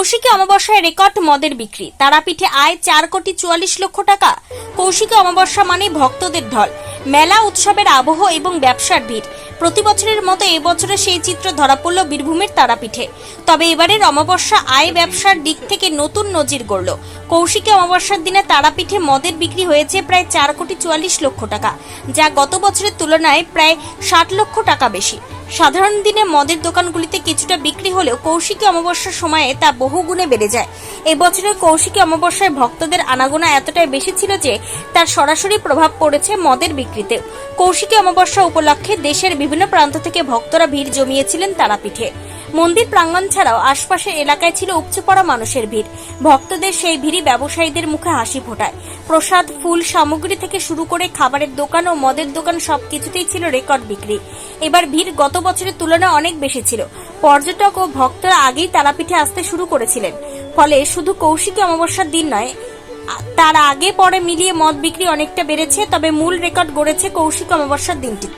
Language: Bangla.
কৌশিকী অমাবস্যায় রেকর্ড মদের বিক্রি। তারাপীঠে আয় চার কোটি চুয়াল্লিশ লক্ষ টাকা। কৌশিকী অমাবস্যা মানে ভক্তদের ঢল। মেলা উৎসবের আবহ এবং ব্যবসার ভিড়। প্রতি বছরের মতো এবছরে সেই চিত্র ধরা পড়ল বীরভূমের তারাপীঠে। তবে এবারের অমাবস্যা আয় ব্যবসার দিক থেকে নতুন নজির গড়ল। কৌশিকী অমাবস্যার দিনে তারাপীঠে মদের বিক্রি হয়েছে প্রায় চার কোটি চুয়াল্লিশ লক্ষ টাকা, যা গত বছরের তুলনায় প্রায় ষাট লক্ষ টাকা বেশি। সাধারণ দিনে মদের দোকানগুলিতে কিছুটা বিক্রি হলেও কৌশিকী অমাবস্যার সময়ে তা বহুগুণে বেড়ে যায়। এবছরের কৌশিকী অমাবস্যায় ভক্তদের আনাগোনা এতটাই বেশি ছিল যে তার সরাসরি প্রভাব পড়েছে মদের বিক্রিতে। কৌশিকী অমাবস্যা উপলক্ষে দেশের বিভিন্ন প্রান্ত থেকে ভক্তরা ভিড় জমিয়েছিলেন তারাপীঠে। মন্দির প্রাঙ্গণ ছাড়াও আশপাশের এলাকায় ছিল উপচে পড়া মানুষের ভিড়। ভক্তদের সেই ভিড়ই ব্যবসায়ীদের মুখে হাসি ফোটায়। প্রসাদ, ফুল, সামগ্রী থেকে শুরু করে খাবারের দোকান ও মদের দোকান সবকিছুতেই ছিল রেকর্ড বিক্রি। এবার ভিড় গত বছরের তুলনায় অনেক বেশি ছিল। পর্যটক ও ভক্তরা আগেই তারাপীঠে আসতে শুরু করেছিলেন। ফলে শুধু কৌশিকী অমাবস্যার দিন নয়, তার আগে পরে মিলিয়ে মদ বিক্রি অনেকটা বেড়েছে, তবে মূল রেকর্ড গড়েছে কৌশিক অমাবস্যার দিনটি।